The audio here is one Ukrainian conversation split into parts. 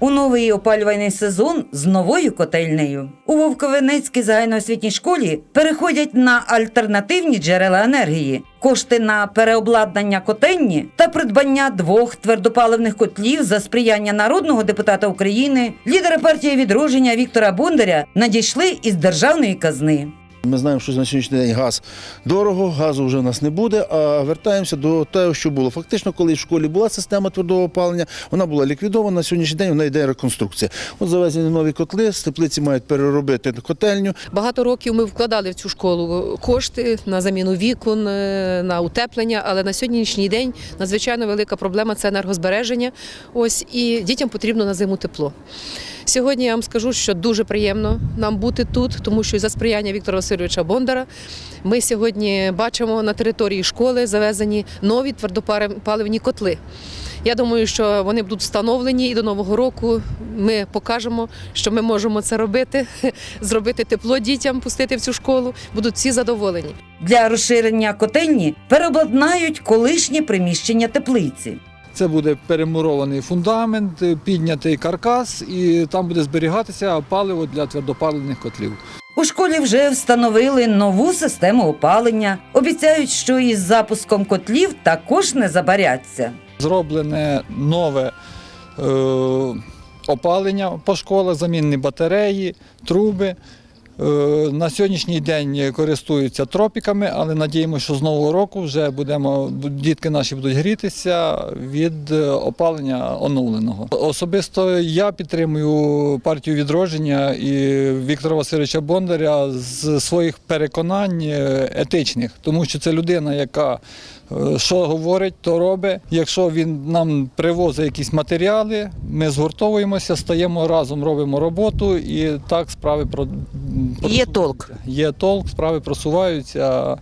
У новий опалювальний сезон з новою котельнею у Вовковенецькій загальноосвітній школі переходять на альтернативні джерела енергії. Кошти на переобладнання котельні та придбання двох твердопаливних котлів за сприяння народного депутата України, лідера партії відродження Віктора Бондаря надійшли із державної казни. Ми знаємо, що на сьогоднішній день газ дорого, газу вже в нас не буде. А вертаємося до того, що було. Фактично, коли в школі була система твердого опалення, вона була ліквідована. На сьогоднішній день вона йде реконструкція. От завезені нові котли, з теплиці мають переробити котельню. Багато років ми вкладали в цю школу кошти на заміну вікон, е, на утеплення, але на сьогоднішній день надзвичайно велика проблема це енергозбереження. Ось і дітям потрібно на зиму тепло. Сьогодні я вам скажу, що дуже приємно нам бути тут, тому що за сприяння Віктора Васильовича Бондара ми сьогодні бачимо на території школи завезені нові твердопаливні котли. Я думаю, що вони будуть встановлені і до нового року ми покажемо, що ми можемо це робити, зробити тепло дітям, пустити в цю школу. Будуть всі задоволені. Для розширення котельні переобладнають колишнє приміщення теплиці. Це буде перемурований фундамент, піднятий каркас, і там буде зберігатися паливо для твердопаливних котлів. У школі вже встановили нову систему опалення. Обіцяють, що із запуском котлів також не забаряться. Зроблене нове е, опалення по школах, замінні батареї, труби. Е, на сьогоднішній день користуються тропіками, але надіємося, що з нового року вже будемо дітки наші будуть грітися від е, опалення оновленого. Особисто я підтримую партію відродження і Віктора Васильовича Бондаря з своїх переконань е, етичних, тому що це людина, яка що говорить, то робить. Якщо він нам привозить якісь матеріали, ми згуртовуємося, стаємо разом, робимо роботу і так справи про Є толк. Є толк, справи просуваються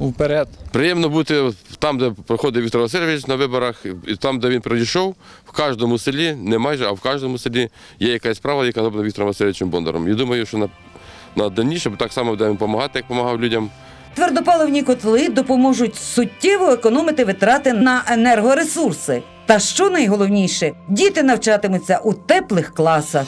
вперед. Приємно бути там, де проходив Віктор Васильович на виборах, і там, де він пройшов, в кожному селі, не майже, а в кожному селі є якась справа, яка зроблена Віктором Васильовичем Бондаром. І думаю, що на, на дальніше так само будемо допомагати, як допомагав людям. Твердопаливні котли допоможуть суттєво економити витрати на енергоресурси. Та що найголовніше, діти навчатимуться у теплих класах.